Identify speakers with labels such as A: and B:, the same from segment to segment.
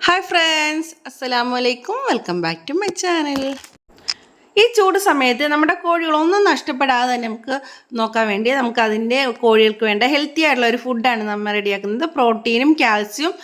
A: Hi friends അസ്സലാമു അലൈക്കും welcome back to my channel ഈ ചൂട് സമയത്ത് നമ്മുടെ കോഴികളൊന്നും നഷ്ടപ്പെടാതെ തന്നെ നമുക്ക് നോക്കാൻ വേണ്ടി നമുക്ക് അതിന്റെ കോഴികൾക്ക് വേണ്ട ഹെൽത്തി ആയിട്ടുള്ള ഒരു ഫുഡാണ് നമ്മൾ റെഡിയാക്കുന്നത് പ്രോട്ടീനും കാൽസ്യവും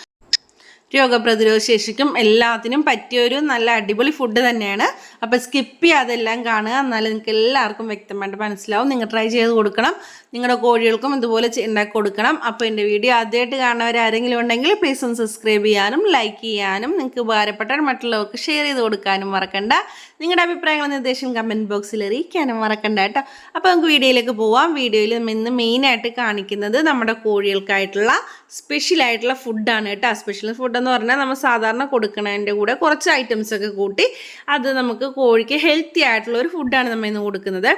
A: രോഗപ്രതിരോധ ശേഷിക്കും എല്ലാത്തിനും പറ്റിയൊരു നല്ല അടിപൊളി ഫുഡ് തന്നെയാണ്. അപ്പോൾ സ്കിപ്പ് ചെയ്യാതെല്ലാം കാണുക. എന്നാലും നിങ്ങൾക്ക് എല്ലാവർക്കും വ്യക്തമായിട്ട് മനസ്സിലാവും. നിങ്ങൾ ട്രൈ ചെയ്ത് കൊടുക്കണം. നിങ്ങളുടെ കോഴികൾക്കും ഇതുപോലെ ഉണ്ടാക്കി കൊടുക്കണം. അപ്പോൾ എന്റെ വീഡിയോ ആദ്യമായിട്ട് കാണുന്നവർ ആരെങ്കിലും ഉണ്ടെങ്കിൽ പ്ലീസ് ഒന്ന് സബ്സ്ക്രൈബ് ചെയ്യാനും ലൈക്ക് ചെയ്യാനും നിങ്ങൾക്ക് ഉപകാരപ്പെട്ടാൽ മറ്റുള്ളവർക്ക് ഷെയർ ചെയ്ത് കൊടുക്കാനും മറക്കണ്ട. നിങ്ങളുടെ അഭിപ്രായങ്ങളും നിർദ്ദേശം കമന്റ് ബോക്സിൽ അറിയിക്കാനും മറക്കണ്ട കേട്ടോ. അപ്പോൾ നമുക്ക് വീഡിയോയിലേക്ക് പോവാം. വീഡിയോയിൽ ഇന്ന് മെയിനായിട്ട് കാണിക്കുന്നത് നമ്മുടെ കോഴികൾക്കായിട്ടുള്ള സ്പെഷ്യലായിട്ടുള്ള ഫുഡാണ് കേട്ടോ. സ്പെഷ്യൽ ഫുഡ് എന്ന് പറഞ്ഞാൽ നമ്മൾ സാധാരണ കൊടുക്കുന്നതിന്റെ കൂടെ കുറച്ച് ഐറ്റംസ് ഒക്കെ കൂട്ടി അത് നമുക്ക് കോഴിക്ക് ഹെൽത്തി ആയിട്ടുള്ള ഒരു ഫുഡാണ് നമ്മൾ ഇന്ന് കൊടുക്കുന്നത്.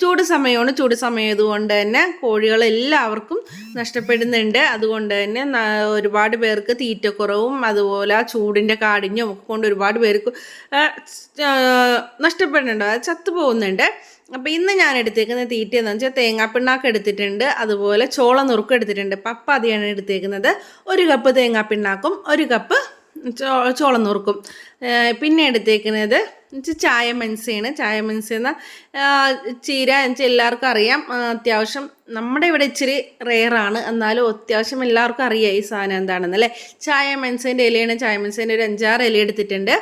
A: ചൂട് സമയമാണ്. ചൂട് സമയം ഇതുകൊണ്ട് തന്നെ കോഴികളെല്ലാവർക്കും നഷ്ടപ്പെടുന്നുണ്ട്. അതുകൊണ്ട് തന്നെ ഒരുപാട് പേർക്ക് തീറ്റക്കുറവും അതുപോലെ ചൂടിന്റെ കാഠിന്യവും ഒക്കെ കൊണ്ട് ഒരുപാട് പേർക്ക് ആ, ആ, നഷ്ടപ്പെടുന്നുണ്ട്. അത് ചത്തുപോകുന്നുണ്ട്. അപ്പോൾ ഇന്ന് ഞാൻ എടുത്തേക്കുന്ന തീറ്റ എന്ന് വെച്ചാൽ തേങ്ങാപ്പിണ്ണാക്ക് എടുത്തിട്ടുണ്ട്. അതുപോലെ ചോള നുറുക്ക് എടുത്തിട്ടുണ്ട്. പപ്പാതിയാണ് എടുത്തേക്കുന്നത്. ഒരു കപ്പ് തേങ്ങാപ്പിണ്ണാക്കും ഒരു കപ്പ് ചോളം നുറുക്കും. പിന്നെ എടുത്തേക്കുന്നത് ചായ മെൻസയാണ്. ചായ എന്ന ചീര എന്നുവെച്ചാൽ എല്ലാവർക്കും അറിയാം. അത്യാവശ്യം നമ്മുടെ ഇവിടെ ഇച്ചിരി റെയറാണ് എന്നാലും അത്യാവശ്യം എല്ലാവർക്കും അറിയാം ഈ സാധനം എന്താണെന്ന് അല്ലേ? ചായ മെൻസേന്റെ ഇലയാണ്. ചായ ഒരു അഞ്ചാറ് ഇല എടുത്തിട്ടുണ്ട്.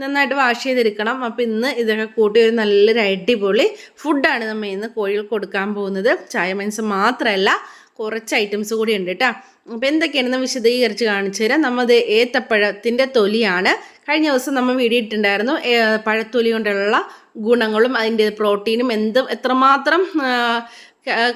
A: നന്നായിട്ട് വാഷ് ചെയ്തെടുക്കണം. അപ്പോൾ ഇന്ന് ഇതൊക്കെ കൂട്ടി ഒരു നല്ലൊരു അടിപൊളി ഫുഡാണ് നമ്മൾ ഇന്ന് കോഴികൾ കൊടുക്കാൻ പോകുന്നത്. ചായ മെൻസ് മാത്രമല്ല കുറച്ച് ഐറ്റംസ് കൂടി ഉണ്ട് കേട്ടോ അപ്പോൾ എന്തൊക്കെയാണെന്ന് വിശദീകരിച്ച് കാണിച്ചു തരാം. നമ്മത് ഏത്തപ്പഴത്തിന്റെ തൊലിയാണ്. കഴിഞ്ഞ ദിവസം നമ്മൾ ഏ, പഴത്തൊലി കൊണ്ടുള്ള ഗുണങ്ങളും അതിന്റെ പ്രോട്ടീനും എന്തും എത്രമാത്രം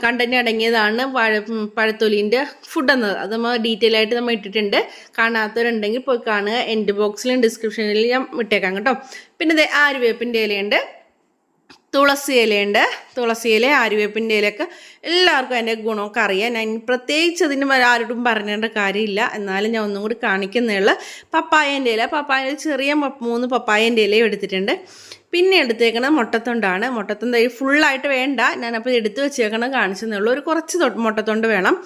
A: കണ്ടന്റ് അടങ്ങിയതാണ് പഴ പഴത്തൊലിന്റെ ഫുഡ് എന്നത്. അത് നമ്മൾ ഡീറ്റെയിൽ ആയിട്ട് നമ്മൾ ഇട്ടിട്ടുണ്ട്. കാണാത്തവരുണ്ടെങ്കിൽ പോയി കാണുക. എന്റെ ബോക്സിലും ഡിസ്ക്രിപ്ഷനിൽ ഞാൻ ഇട്ടേക്കാം കേട്ടോ. പിന്നെ ആര്യവേപ്പിന്റെ ഇലയുണ്ട്. തുളസി ഇലയുണ്ട്. തുളസി ഇല ആര്യവേപ്പിന്റെ ഇലയൊക്കെ എല്ലാവർക്കും അതിന്റെ ഗുണമൊക്കെ അറിയാം. ഞാൻ പ്രത്യേകിച്ച് അതിന് ആരോടും പറഞ്ഞേണ്ട കാര്യമില്ല. എന്നാലും ഞാൻ ഒന്നും കൂടി കാണിക്കുന്നേ ഉള്ളൂ. പപ്പായന്റെ ഇല. പപ്പായ ചെറിയ മൂന്ന് പപ്പായന്റെ ഇലയും എടുത്തിട്ടുണ്ട്. പിന്നെ എടുത്തേക്കണത് മുട്ടത്തൊണ്ടാണ്. മുട്ടത്തൊണ്ട് ഫുള്ളായിട്ട് വേണ്ട. ഞാനപ്പോൾ എടുത്ത് വെച്ചേക്കണം കാണിച്ചെന്നുള്ളൂ ഒരു കുറച്ച് മുട്ടത്തൊണ്ട് വേണം.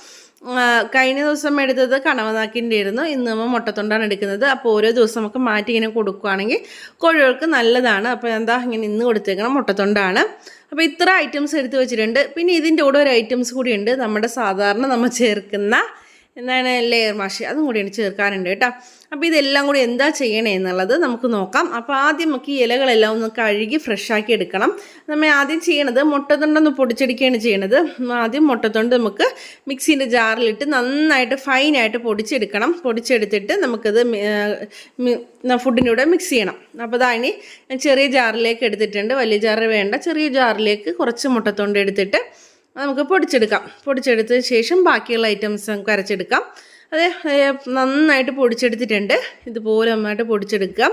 A: കഴിഞ്ഞ ദിവസം എടുത്തത് കണവനാക്കിന്റെ ആയിരുന്നു ഇന്ന് മുട്ടത്തൊണ്ടാണ് എടുക്കുന്നത്. അപ്പോൾ ഓരോ ദിവസം നമുക്ക് മാറ്റി ഇങ്ങനെ കൊടുക്കുകയാണെങ്കിൽ കോഴികൾക്ക് നല്ലതാണ്. അപ്പോൾ എന്താ ഇങ്ങനെ ഇന്ന് കൊടുത്തേക്കണം മുട്ടത്തൊണ്ടാണ്. അപ്പോൾ ഇത്ര ഐറ്റംസ് എടുത്ത് വെച്ചിട്ടുണ്ട്. പിന്നെ ഇതിന്റെ കൂടെ ഒരു ഐറ്റംസ് കൂടി ഉണ്ട്. നമ്മുടെ സാധാരണ നമ്മൾ ചേർക്കുന്ന എന്താണ് ലെയർ മാഷി അതും കൂടിയാണ് ചേർക്കാനുണ്ട് കേട്ടോ. അപ്പോൾ ഇതെല്ലാം കൂടി എന്താ ചെയ്യണേ എന്നുള്ളത് നമുക്ക് നോക്കാം. അപ്പോൾ ആദ്യം നമുക്ക് ഈ ഇലകളെല്ലാം ഒന്ന് കഴുകി ഫ്രഷാക്കി എടുക്കണം. നമ്മൾ ആദ്യം ചെയ്യണത് മുട്ടത്തൊണ്ടൊന്ന് പൊടിച്ചെടുക്കുകയാണ് ചെയ്യണത്. ആദ്യം മുട്ടത്തൊണ്ട് നമുക്ക് മിക്സീന്റെ ജാറിലിട്ട് നന്നായിട്ട് ഫൈനായിട്ട് പൊടിച്ചെടുക്കണം. പൊടിച്ചെടുത്തിട്ട് നമുക്കത് ഫുഡിന്റെ മിക്സ് ചെയ്യണം. അപ്പോൾ അതാണ് ചെറിയ ജാറിലേക്ക് എടുത്തിട്ടുണ്ട്. വലിയ ജാറ് വേണ്ട. ചെറിയ ജാറിലേക്ക് കുറച്ച് മുട്ടത്തൊണ്ട് എടുത്തിട്ട് നമുക്ക് പൊടിച്ചെടുക്കാം. പൊടിച്ചെടുത്ത ശേഷം ബാക്കിയുള്ള ഐറ്റംസ് നമുക്ക് അരച്ചെടുക്കാം. അത് നന്നായിട്ട് പൊടിച്ചെടുത്തിട്ടുണ്ട്. ഇതുപോലെ നന്നായിട്ട് പൊടിച്ചെടുക്കാം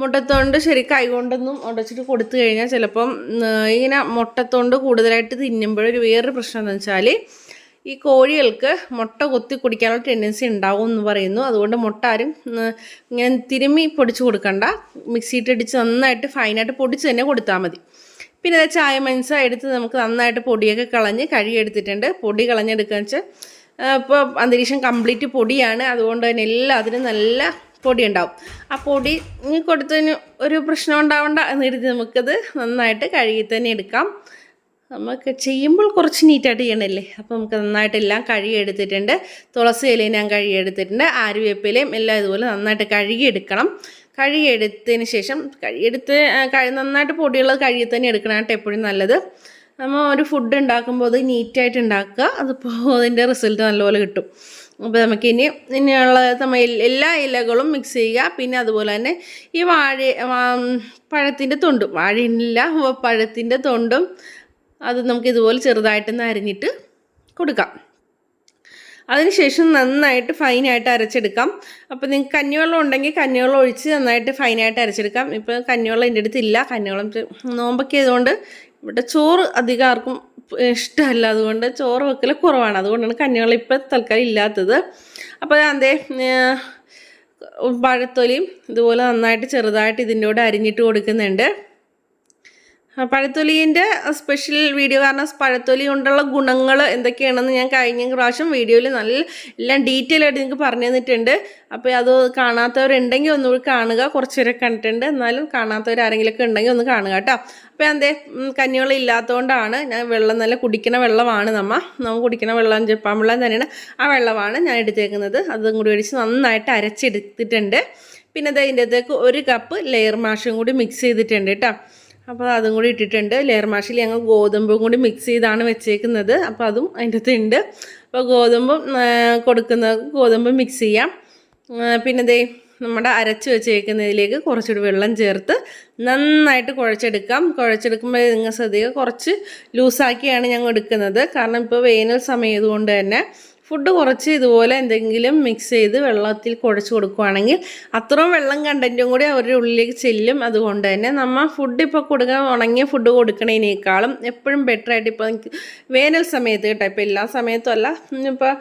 A: മുട്ടത്തോണ്ട് ശരി കൈകൊണ്ടൊന്നും ഉടച്ചിട്ട് കൊടുത്തു കഴിഞ്ഞാൽ ചിലപ്പം ഇങ്ങനെ മുട്ടത്തോണ്ട് കൂടുതലായിട്ട് തിന്നുമ്പോഴൊരു വേറൊരു പ്രശ്നം എന്ന് വെച്ചാൽ ഈ കോഴികൾക്ക് മുട്ട കൊത്തി കുടിക്കാനുള്ള ടെൻഡൻസി ഉണ്ടാവും എന്ന് പറയുന്നു. അതുകൊണ്ട് മുട്ട ആരും ഇങ്ങനെ തിരുമ്മി പൊടിച്ച് കൊടുക്കണ്ട. മിക്സിയിട്ടടിച്ച് നന്നായിട്ട് ഫൈനായിട്ട് പൊടിച്ച് തന്നെ കൊടുത്താൽ മതി. പിന്നെ ചായ മൻസ എടുത്ത് നമുക്ക് നന്നായിട്ട് പൊടിയൊക്കെ കളഞ്ഞ് കഴുകിയെടുത്തിട്ടുണ്ട്. പൊടി കളഞ്ഞെടുക്കുക വെച്ചാൽ ഇപ്പോൾ അന്തരീക്ഷം കംപ്ലീറ്റ് പൊടിയാണ്. അതുകൊണ്ട് തന്നെ എല്ലാത്തിനും നല്ല പൊടി ഉണ്ടാവും ആ പൊടി കൊടുത്തതിന് ഒരു പ്രശ്നം ഉണ്ടാവണ്ട എന്ന് കരുതി നമുക്കത് നന്നായിട്ട് കഴുകി തന്നെ എടുക്കാം. നമുക്ക് ചെയ്യുമ്പോൾ കുറച്ച് നീറ്റായിട്ട് ചെയ്യണമല്ലേ അപ്പോൾ നമുക്ക് നന്നായിട്ട് എല്ലാം കഴുകിയെടുത്തിട്ടുണ്ട്. തുളസി ഇലയും ഞാൻ കഴുകിയെടുത്തിട്ടുണ്ട്. ആര്യവേപ്പിലയും എല്ലാം ഇതുപോലെ നന്നായിട്ട് കഴുകിയെടുക്കണം. കഴുകിയെടുത്തതിന് ശേഷം കഴുകിയെടുത്ത് ആ, കഴി നന്നായിട്ട് പൊടിയുള്ളത് കഴുകി തന്നെ എടുക്കണമായിട്ട് എപ്പോഴും നല്ലത്. നമ്മൾ ഒരു ഫുഡ് ഉണ്ടാക്കുമ്പോൾ അത് നീറ്റായിട്ട് ഉണ്ടാക്കുക അതിപ്പോൾ അതിന്റെ റിസൾട്ട് നല്ലപോലെ കിട്ടും. അപ്പോൾ നമുക്ക് ഇനി ഇനിയുള്ള നമ്മൾ എല്ലാ ഇലകളും മിക്സ് ചെയ്യുക. പിന്നെ അതുപോലെ തന്നെ ഈ വാഴ പഴത്തിന്റെ തൊണ്ടും വാഴയില്ല പഴത്തിന്റെ തൊണ്ടും അത് നമുക്ക് ഇതുപോലെ ചെറുതായിട്ടൊന്ന് അരിഞ്ഞിട്ട് കൊടുക്കാം. അതിനുശേഷം നന്നായിട്ട് ഫൈനായിട്ട് അരച്ചെടുക്കാം. അപ്പോൾ നിങ്ങൾക്ക് കഞ്ഞിവെള്ളം ഉണ്ടെങ്കിൽ കഞ്ഞിവെള്ളം ഒഴിച്ച് നന്നായിട്ട് ഫൈനായിട്ട് അരച്ചെടുക്കാം. ഇപ്പോൾ കഞ്ഞിവെള്ളം എന്റെ അടുത്തില്ല കഞ്ഞിവെള്ളം ചെ- നോമ്പൊക്കെ ആയതുകൊണ്ട് ഇവിടെ ചോറ് അധികം ആർക്കും ഇഷ്ടമല്ല അതുകൊണ്ട് ചോറ് വെക്കൽ കുറവാണ്. അതുകൊണ്ടാണ് കഞ്ഞിവെള്ളം ഇപ്പോൾ തൽക്കാലം ഇല്ലാത്തത്. അപ്പോൾ അതേ പഴത്തൊലിയും ഇതുപോലെ നന്നായിട്ട് ചെറുതായിട്ട് ഇതിന്റെ കൂടെ അരിഞ്ഞിട്ട് കൊടുക്കുന്നുണ്ട്. പഴത്തൊലിന്റെ സ്പെഷ്യൽ വീഡിയോ കാരണം പഴത്തൊലി കൊണ്ടുള്ള ഗുണങ്ങൾ എന്തൊക്കെയാണെന്ന് ഞാൻ കഴിഞ്ഞ പ്രാവശ്യം വീഡിയോയിൽ നല്ല എല്ലാം ഡീറ്റെയിൽ ആയിട്ട് നിങ്ങൾക്ക് പറഞ്ഞു തന്നിട്ടുണ്ട്. അപ്പോൾ അത് കാണാത്തവരുണ്ടെങ്കിൽ ഒന്നുകൂടി കാണുക. കുറച്ച് പേരെ കണ്ടിട്ടുണ്ട്. എന്നാലും കാണാത്തവർ ആരെങ്കിലുമൊക്കെ ഉണ്ടെങ്കിൽ ഒന്ന് കാണുക കേട്ടോ. അപ്പോൾ എന്തേ കഞ്ഞിവെള്ളം ഇല്ലാത്തതുകൊണ്ടാണ് ഞാൻ വെള്ളം നല്ല കുടിക്കണ വെള്ളമാണ് നമ്മ. നമ്മൾ കുടിക്കണ വെള്ളം ജപ്പാൻ വെള്ളം തന്നെയാണ്. ആ വെള്ളമാണ് ഞാൻ എടുത്തേക്കുന്നത്. അതും കൂടി ഒഴിച്ച് നന്നായിട്ട് അരച്ചെടുത്തിട്ടുണ്ട്. പിന്നെ അത് അതിന്റെ അകത്തേക്ക് ഒരു കപ്പ് ലെയർ മാഷും കൂടി മിക്സ് ചെയ്തിട്ടുണ്ട് കേട്ടോ. അപ്പോൾ അതും കൂടി ഇട്ടിട്ടുണ്ട്. ലെയർ മാഷിൽ ഞങ്ങൾ ഗോതമ്പും കൂടി മിക്സ് ചെയ്താണ് വെച്ചേക്കുന്നത്. അപ്പോൾ അതും അതിന്റെ അകത്ത് ഉണ്ട്. അപ്പോൾ ഗോതമ്പും കൊടുക്കുന്ന ഗോതമ്പ് മിക്സ് ചെയ്യാം. പിന്നെ ദേ നമ്മുടെ അരച്ച് വെച്ചേക്കുന്നതിലേക്ക് കുറച്ചുകൂടി വെള്ളം ചേർത്ത് നന്നായിട്ട് കുഴച്ചെടുക്കാം. കുഴച്ചെടുക്കുമ്പോൾ നിങ്ങൾ ശ്രദ്ധിക്കുക കുറച്ച് ലൂസാക്കിയാണ് ഞങ്ങൾ എടുക്കുന്നത്. കാരണം ഇപ്പോൾ വേനൽ സമയമായതുകൊണ്ട് തന്നെ ഫുഡ് കുറച്ച് ഇതുപോലെ എന്തെങ്കിലും മിക്സ് ചെയ്ത് വെള്ളത്തിൽ കുഴച്ച് കൊടുക്കുകയാണെങ്കിൽ അത്രയും വെള്ളം കണ്ടന്റും കൂടി അവരുടെ ഉള്ളിലേക്ക് ചെല്ലും. അതുകൊണ്ട് തന്നെ നമ്മൾ ഫുഡ് ഇപ്പോൾ കൊടുക്കാൻ ഉണങ്ങിയ ഫുഡ് കൊടുക്കണതിനേക്കാളും എപ്പോഴും ബെറ്റർ ആയിട്ട് ഇപ്പോൾ വേനൽ സമയത്ത് കേട്ടോ. ഇപ്പോൾ എല്ലാ സമയത്തും അല്ല ഇപ്പോൾ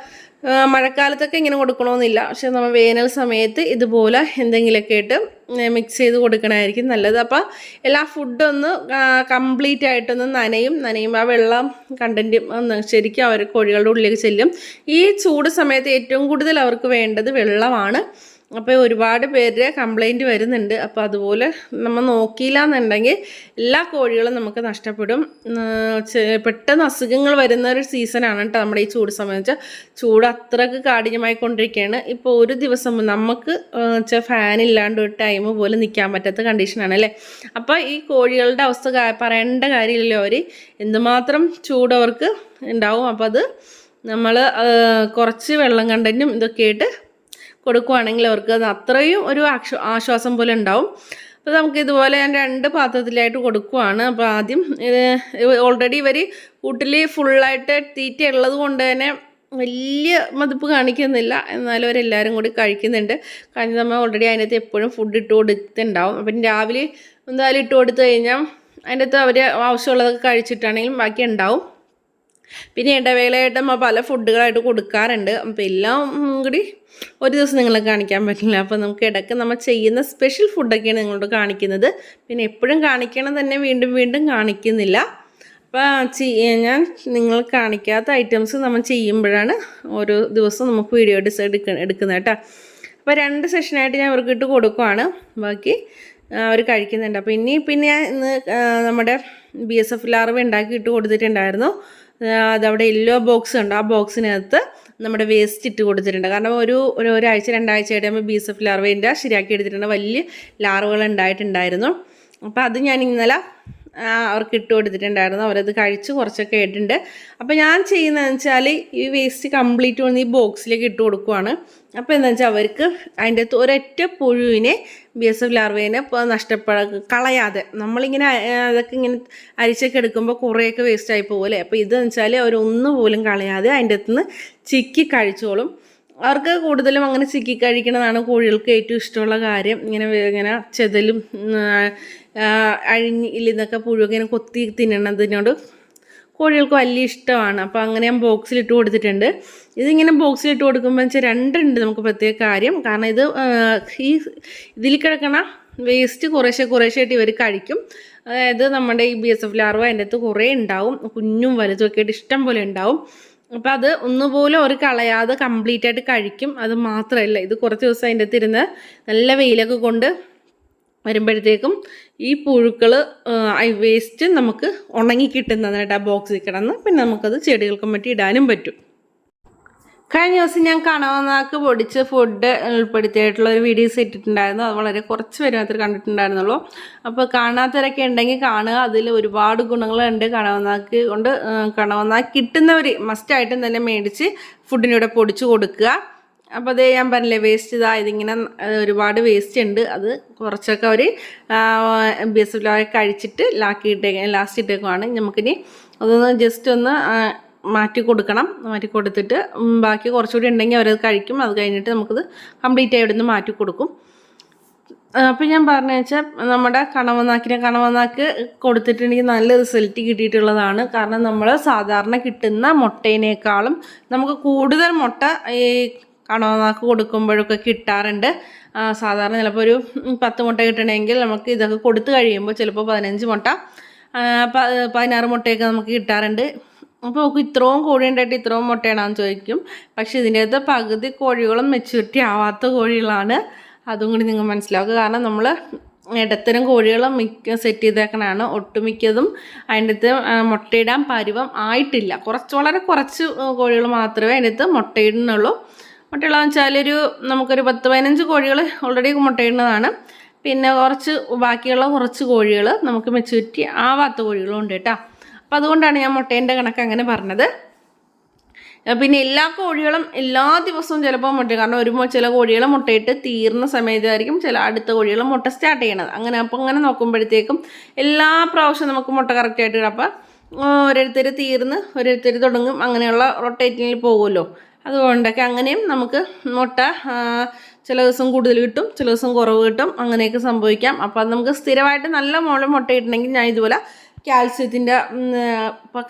A: മഴക്കാലത്തൊക്കെ ഇങ്ങനെ കൊടുക്കണമെന്നില്ല പക്ഷെ നമ്മൾ വേനൽ സമയത്ത് ഇതുപോലെ എന്തെങ്കിലുമൊക്കെ ഇട്ട് മിക്സ് ചെയ്ത് കൊടുക്കണമായിരിക്കും നല്ലത്. അപ്പോൾ എല്ലാ ഫുഡൊന്ന് കംപ്ലീറ്റ് ആയിട്ടൊന്ന് നനയും. നനയും. ആ വെള്ളം കണ്ടന്റും ശരിക്കും അവർ കോഴികളുടെ ഉള്ളിലേക്ക് ചെല്ലും. ഈ ചൂട് സമയത്ത് ഏറ്റവും കൂടുതൽ അവർക്ക് വേണ്ടത് വെള്ളമാണ്. അപ്പോൾ ഒരുപാട് പേരുടെ കംപ്ലൈന്റ് വരുന്നുണ്ട്. അപ്പോൾ അതുപോലെ നമ്മൾ നോക്കിയില്ല എന്നുണ്ടെങ്കിൽ എല്ലാ കോഴികളും നമുക്ക് നഷ്ടപ്പെടും. പെട്ടെന്ന് അസുഖങ്ങൾ വരുന്ന ഒരു സീസണാണ് കേട്ടോ നമ്മുടെ ഈ ചൂട് വെച്ചാൽ ചൂട് അത്രയ്ക്ക് കാഠിന്യമായി കൊണ്ടിരിക്കുകയാണ് ഇപ്പോൾ ഒരു ദിവസം നമുക്ക് ഫാൻ ഇല്ലാണ്ട് ഒരു ടൈം പോലും നിൽക്കാൻ പറ്റാത്ത കണ്ടീഷനാണ് അല്ലേ? അപ്പോൾ ഈ കോഴികളുടെ അവസ്ഥ പറയേണ്ട കാര്യമില്ലല്ലോ അവർ എന്തുമാത്രം ചൂട് അവർക്ക് ഉണ്ടാവും. അപ്പോൾ അത് നമ്മൾ കുറച്ച് വെള്ളം കണ്ടനും ഇതൊക്കെ ആയിട്ട് കൊടുക്കുവാണെങ്കിൽ അവർക്ക് അത് അത്രയും ഒരു ആശ്വ ആശ്വാസം പോലെ ഉണ്ടാവും. അപ്പോൾ നമുക്ക് ഇതുപോലെ ഞാൻ രണ്ട് പാത്രത്തിലായിട്ട് കൊടുക്കുവാണ്. അപ്പോൾ ആദ്യം ഓൾറെഡി ഇവർ കൂട്ടിൽ ഫുള്ളായിട്ട് തീറ്റ ഉള്ളത് കൊണ്ട് തന്നെ വലിയ മതിപ്പ് കാണിക്കുന്നില്ല. എന്നാലും അവരെല്ലാവരും കൂടി കഴിക്കുന്നുണ്ട്. കഴിഞ്ഞ നമ്മൾ ഓൾറെഡി അതിനകത്ത് എപ്പോഴും ഫുഡ് ഇട്ട് കൊടുത്തിട്ടുണ്ടാവും. അപ്പം രാവിലെ എന്തായാലും ഇട്ട് കൊടുത്തു കഴിഞ്ഞാൽ അതിന്റെ അകത്ത് അവർ ആവശ്യമുള്ളതൊക്കെ കഴിച്ചിട്ടാണെങ്കിലും ബാക്കി ഉണ്ടാവും. പിന്നെ ഇടവേളയായിട്ട് നമ്മൾ പല ഫുഡുകളായിട്ട് കൊടുക്കാറുണ്ട്. അപ്പോൾ എല്ലാം കൂടി ഒരു ദിവസം നിങ്ങളെ കാണിക്കാൻ പറ്റില്ല. അപ്പോൾ നമുക്ക് ഇടയ്ക്ക് നമ്മൾ ചെയ്യുന്ന സ്പെഷ്യൽ ഫുഡൊക്കെയാണ് നിങ്ങളോട് കാണിക്കുന്നത്. പിന്നെ എപ്പോഴും കാണിക്കണം തന്നെ വീണ്ടും വീണ്ടും കാണിക്കുന്നില്ല. അപ്പോൾ ഞാൻ നിങ്ങൾ കാണിക്കാത്ത ഐറ്റംസ് നമ്മൾ ചെയ്യുമ്പോഴാണ് ഓരോ ദിവസവും നമുക്ക് വീഡിയോ ഡിസൈഡ് എടുക്ക എടുക്കുന്നത് കേട്ടോ. അപ്പോൾ രണ്ട് സെഷനായിട്ട് ഞാൻ അവർക്ക് ഇട്ട് കൊടുക്കുവാണ്. ബാക്കി അവർ കഴിക്കുന്നുണ്ട്. അപ്പോൾ ഇനി പിന്നെ ഞാൻ ഇന്ന് നമ്മുടെ ബി എസ് എഫ് ലാർവ ഉണ്ടാക്കി ഇട്ട് കൊടുത്തിട്ടുണ്ടായിരുന്നു. അതവിടെ യെല്ലോ ബോക്സ് ഉണ്ട്. ആ ബോക്സിനകത്ത് നമ്മുടെ വേസ്റ്റ് ഇട്ട് കൊടുത്തിട്ടുണ്ട്. കാരണം ഒരു ഒരു ഒരാഴ്ച രണ്ടാഴ്ചയായിട്ട് നമ്മൾ ബി എസ് എഫ് ലാർവേന്റെ ശരിയാക്കി എടുത്തിട്ടുണ്ട്. വലിയ ലാർവകൾ ഉണ്ടായിട്ടുണ്ടായിരുന്നു. അപ്പോൾ അത് ഞാൻ ഇന്നലെ അവർക്ക് ഇട്ട് കൊടുത്തിട്ടുണ്ടായിരുന്നു. അവരത് കഴിച്ച് കുറച്ചൊക്കെ ആയിട്ടുണ്ട്. അപ്പോൾ ഞാൻ ചെയ്യുന്നതെന്ന് വെച്ചാൽ ഈ വേസ്റ്റ് കംപ്ലീറ്റ് വന്ന് ഈ ബോക്സിലേക്ക് ഇട്ട് കൊടുക്കുവാണ്. അപ്പോൾ എന്താ വെച്ചാൽ അവർക്ക് അതിന്റെ അകത്ത് ഒരൊറ്റ പുഴുവിനെ ബി എസ് എഫ് ലാർവേനെ നഷ്ടപ്പെട കളയാതെ നമ്മളിങ്ങനെ അതൊക്കെ ഇങ്ങനെ അരിച്ചൊക്കെ എടുക്കുമ്പോൾ കുറേയൊക്കെ വേസ്റ്റായി പോകല്ലേ അപ്പോൾ ഇതെന്ന് വെച്ചാൽ അവരൊന്നും പോലും കളയാതെ അതിന്റെ അകത്ത് നിന്ന് ചിക്കി കഴിച്ചോളും. അവർക്ക് കൂടുതലും അങ്ങനെ ചിക്കി കഴിക്കണതാണ് കോഴികൾക്ക് ഏറ്റവും ഇഷ്ടമുള്ള കാര്യം. ഇങ്ങനെ ഇങ്ങനെ ചെതലും അഴിഞ്ഞ് ഇല്ലെന്നൊക്കെ അഴിഞ്ഞിൽ നിന്നൊക്കെ പുഴുവൊക്കെ ഇങ്ങനെ കൊത്തി തിന്നണതിനോട് കോഴികൾക്ക് വലിയ ഇഷ്ടമാണ്. അപ്പോൾ അങ്ങനെ ഞാൻ ബോക്സിലിട്ട് കൊടുത്തിട്ടുണ്ട്. ഇതിങ്ങനെ ബോക്സിലിട്ട് കൊടുക്കുമ്പോൾ വെച്ചാൽ രണ്ടുണ്ട് നമുക്ക് പ്രത്യേക കാര്യം. കാരണം ഇത് ഈ ഇതിൽ കിടക്കണ വേസ്റ്റ് കുറേശ്ശെ കുറേശ്ശെ ആയിട്ട് ഇവർ കഴിക്കും. അതായത് നമ്മുടെ ഈ ബി എസ് എഫ് ലാർവ അതിന്റെ അകത്ത് കുറേ ഉണ്ടാവും. കുഞ്ഞും വലുതും ഒക്കെ ആയിട്ട് ഇഷ്ടം പോലെ ഉണ്ടാവും. അപ്പോൾ അത് ഒന്നുപോലും അവർ കളയാതെ കംപ്ലീറ്റ് ആയിട്ട് കഴിക്കും. അത് മാത്രമല്ല ഇത് കുറച്ച് ദിവസം അതിന്റെ അകത്ത് ഇരുന്ന് നല്ല വെയിലൊക്കെ കൊണ്ട് വരുമ്പോഴത്തേക്കും ഈ പുഴുക്കൾ ഐ വേസ്റ്റ് നമുക്ക് ഉണങ്ങി കിട്ടുന്നതായിട്ട് ആ ബോക്സിൽ കിടന്ന്. പിന്നെ നമുക്കത് ചെടികൾക്കും മറ്റും ഇടാനും പറ്റും. കഴിഞ്ഞ ദിവസം ഞാൻ കണവനാക്ക് പൊടിച്ച് ഫുഡ് ഉൾപ്പെടുത്തിയിട്ടുള്ള ഒരു വീഡിയോസ് ഇട്ടിട്ടുണ്ടായിരുന്നു. അത് വളരെ കുറച്ച് പേര് മാത്രമേ കണ്ടിട്ടുണ്ടായിരുന്നുള്ളൂ. അപ്പോൾ കാണാത്തവരൊക്കെ ഉണ്ടെങ്കിൽ കാണുക. അതിൽ ഒരുപാട് ഗുണങ്ങളുണ്ട് കണവനാക്ക് കൊണ്ട്. കണവനാക്ക് കിട്ടുന്നവർ മസ്റ്റായിട്ടും തന്നെ മേടിച്ച് ഫുഡിനൂടെ പൊടിച്ച് കൊടുക്കുക. അപ്പോൾ അതേ ഞാൻ പറഞ്ഞില്ലേ വേസ്റ്റ് ഇതാ ഇതിങ്ങനെ ഒരുപാട് വേസ്റ്റ് ഉണ്ട്. അത് കുറച്ചൊക്കെ അവർ ബി എസ് എഫ് കഴിച്ചിട്ട് ലാക്കിയിട്ടേക്ക് ലാസ്റ്റ് ഇട്ടേക്കുവാണ്. നമുക്കിനി അതൊന്ന് ജസ്റ്റ് ഒന്ന് മാറ്റി കൊടുക്കണം മാറ്റി കൊടുത്തിട്ട് ബാക്കി കുറച്ചുകൂടി ഉണ്ടെങ്കിൽ അവരത് കഴിക്കും. അത് കഴിഞ്ഞിട്ട് നമുക്കത് കംപ്ലീറ്റ് ആയി ഇവിടുന്ന് മാറ്റി കൊടുക്കും. അപ്പം ഞാൻ പറഞ്ഞു വെച്ചാൽ നമ്മുടെ കണവനാക്കിനെ കണവനാക്ക് കൊടുത്തിട്ടുണ്ടെങ്കിൽ നല്ല റിസൾട്ട് കിട്ടിയിട്ടുള്ളതാണ്. കാരണം നമ്മൾ സാധാരണ കിട്ടുന്ന മുട്ടയിനേക്കാളും നമുക്ക് കൂടുതൽ മുട്ട ഈ കണവനാക്ക് കൊടുക്കുമ്പോഴൊക്കെ കിട്ടാറുണ്ട്. സാധാരണ ചിലപ്പോൾ ഒരു പത്ത് മുട്ട കിട്ടണമെങ്കിൽ നമുക്ക് ഇതൊക്കെ കൊടുത്തു കഴിയുമ്പോൾ ചിലപ്പോൾ പതിനഞ്ച് മുട്ട പതിനാറ് മുട്ടയൊക്കെ നമുക്ക് കിട്ടാറുണ്ട്. അപ്പോൾ നമുക്ക് ഇത്രയും കോഴി ഉണ്ടായിട്ട് ഇത്രയും മുട്ടയാണെന്ന് ചോദിക്കും. പക്ഷേ ഇതിന്റെ അകത്ത് പകുതി കോഴികളും മെച്യൂരിറ്റി ആവാത്ത കോഴികളാണ്. അതും കൂടി നിങ്ങൾ മനസ്സിലാക്കുക. കാരണം നമ്മൾ ഇടത്തരം കോഴികളും മിക്ക സെറ്റ് ചെയ്തേക്കണതാണ് ഒട്ടുമിക്കതും അതിന്റെ അകത്ത് മുട്ടയിടാൻ പരുവം ആയിട്ടില്ല. കുറച്ച് വളരെ കുറച്ച് കോഴികൾ മാത്രമേ അതിന്റെ അകത്ത് മുട്ടയിടുന്നുള്ളൂ. മുട്ടയിടാന്ന് വെച്ചാൽ ഒരു നമുക്കൊരു പത്ത് പതിനഞ്ച് കോഴികൾ ഓൾറെഡി മുട്ടയിടുന്നതാണ്. പിന്നെ കുറച്ച് ബാക്കിയുള്ള കുറച്ച് കോഴികൾ നമുക്ക് മെച്യൂരിറ്റി ആവാത്ത കോഴികളും ഉണ്ട് കേട്ടോ. അപ്പോൾ അതുകൊണ്ടാണ് ഞാൻ മുട്ടേന്റെ കണക്ക് അങ്ങനെ പറഞ്ഞത്. പിന്നെ എല്ലാ കോഴികളും എല്ലാ ദിവസവും ചിലപ്പോൾ മുട്ട കാരണം ഒരു ചില കോഴികൾ മുട്ടയിട്ട് തീർന്ന സമയത്തായിരിക്കും ചില അടുത്ത കോഴികൾ മുട്ട സ്റ്റാർട്ട് ചെയ്യണത്. അങ്ങനെ അപ്പോൾ അങ്ങനെ നോക്കുമ്പോഴത്തേക്കും എല്ലാ പ്രാവശ്യവും നമുക്ക് മുട്ട കറക്റ്റായിട്ട് ഇടാം അപ്പോൾ ഓരോരുത്തർ തീർന്ന് ഓരോരുത്തർ തുടങ്ങും അങ്ങനെയുള്ള റൊട്ടേറ്റിങ്ങിൽ പോകുമല്ലോ അതുകൊണ്ടൊക്കെ അങ്ങനെയും നമുക്ക് മുട്ട ചില ദിവസം കൂടുതൽ കിട്ടും ചില ദിവസം കുറവ് കിട്ടും അങ്ങനെയൊക്കെ സംഭവിക്കാം. അപ്പോൾ നമുക്ക് സ്ഥിരമായിട്ട് നല്ല മോളിൽ മുട്ട ഇട്ടുണ്ടെങ്കിൽ ഞാൻ ഇതുപോലെ കാൽസ്യത്തിന്റെ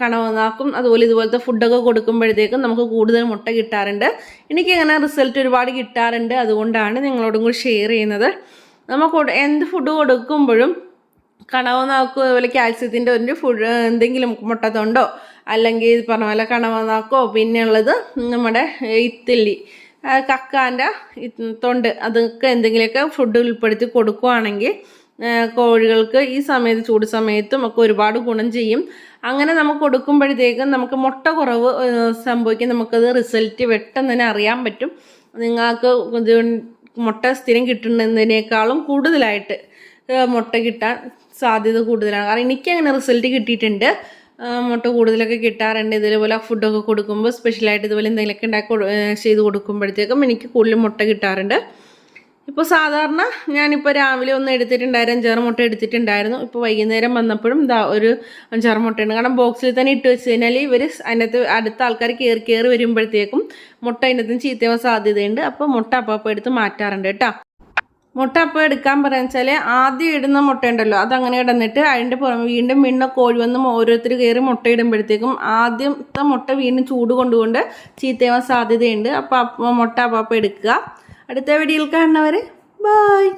A: കണവനാക്കും അതുപോലെ ഇതുപോലത്തെ ഫുഡൊക്കെ കൊടുക്കുമ്പോഴത്തേക്കും നമുക്ക് കൂടുതൽ മുട്ട കിട്ടാറുണ്ട്. എനിക്കങ്ങനെ റിസൾട്ട് ഒരുപാട് കിട്ടാറുണ്ട്. അതുകൊണ്ടാണ് നിങ്ങളോടും കൂടി ഷെയർ ചെയ്യുന്നത്. നമുക്ക് എന്ത് ഫുഡ് കൊടുക്കുമ്പോഴും കണവനാക്കോ അതുപോലെ കാൽസ്യത്തിന്റെ ഒരു ഫുഡ് എന്തെങ്കിലും മുട്ടത്തൊണ്ടോ അല്ലെങ്കിൽ പറഞ്ഞ പോലെ കണവനാക്കോ പിന്നെയുള്ളത് നമ്മുടെ ഇത്തില്ലി കക്കാന്റെ തൊണ്ട് അതൊക്കെ എന്തെങ്കിലുമൊക്കെ ഫുഡ് ഉൾപ്പെടുത്തി കൊടുക്കുവാണെങ്കിൽ ആ, കോഴികൾക്ക് ഈ സമയത്ത് ചൂട് സമയത്തും ഒക്കെ ഒരുപാട് ഗുണം ചെയ്യും. അങ്ങനെ നമുക്ക് കൊടുക്കുമ്പോഴത്തേക്കും നമുക്ക് മുട്ട കുറവ് സംഭവിക്കും. നമുക്കത് റിസൾട്ട് പെട്ടെന്ന് തന്നെ അറിയാൻ പറ്റും. നിങ്ങൾക്ക് മുട്ട സ്ഥിരം കിട്ടുന്നതിനേക്കാളും കൂടുതലായിട്ട് മുട്ട കിട്ടാൻ സാധ്യത കൂടുതലാണ്. കാരണം എനിക്കങ്ങനെ റിസൾട്ട് കിട്ടിയിട്ടുണ്ട്. മുട്ട കൂടുതലൊക്കെ കിട്ടാറുണ്ട്. ഇതേപോലെ ഫുഡൊക്കെ കൊടുക്കുമ്പോൾ സ്പെഷ്യലായിട്ട് ഇതുപോലെ എന്തെങ്കിലുമൊക്കെ ഉണ്ടാക്കി ചെയ്ത് കൊടുക്കുമ്പോഴത്തേക്കും എനിക്ക് കൂടുതൽ മുട്ട കിട്ടാറുണ്ട്. ഇപ്പോൾ സാധാരണ ഞാനിപ്പോൾ രാവിലെ ഒന്ന് എടുത്തിട്ടുണ്ടായിരുന്നു അഞ്ചാറ് മുട്ട എടുത്തിട്ടുണ്ടായിരുന്നു. ഇപ്പോൾ വൈകുന്നേരം വന്നപ്പോഴും ഇതാ ഒരു അഞ്ചാറ് മുട്ടയുണ്ട്. കാരണം ബോക്സിൽ തന്നെ ഇട്ട് വെച്ച് കഴിഞ്ഞാൽ ഇവർ അതിനകത്ത് അടുത്ത ആൾക്കാർ കയറി കയറി വരുമ്പോഴത്തേക്കും മുട്ട അതിനകത്ത് ചീത്തയാവാൻ സാധ്യതയുണ്ട്. അപ്പോൾ മുട്ട അപ്പം എടുത്ത് മാറ്റാറുണ്ട് കേട്ടോ. മുട്ട അപ്പോൾ എടുക്കാൻ പറയുന്ന വെച്ചാൽ ആദ്യം ഇടുന്ന മുട്ട ഉണ്ടല്ലോ അതങ്ങനെ ഇടന്നിട്ട് അതിന്റെ പുറമെ വീണ്ടും വീണ്ടും കോഴി വന്ന് ഓരോരുത്തർ കയറി മുട്ട ഇടുമ്പോഴത്തേക്കും ആദ്യത്തെ മുട്ട വീണ്ടും ചൂട് കൊണ്ടുകൊണ്ട് ചീത്തയാവാൻ സാധ്യതയുണ്ട്. അപ്പോൾ അപ്പം മുട്ട അപ്പം എടുക്കുക. അടുത്ത വീഡിയോയിൽ കാണുന്നവർ ബായ്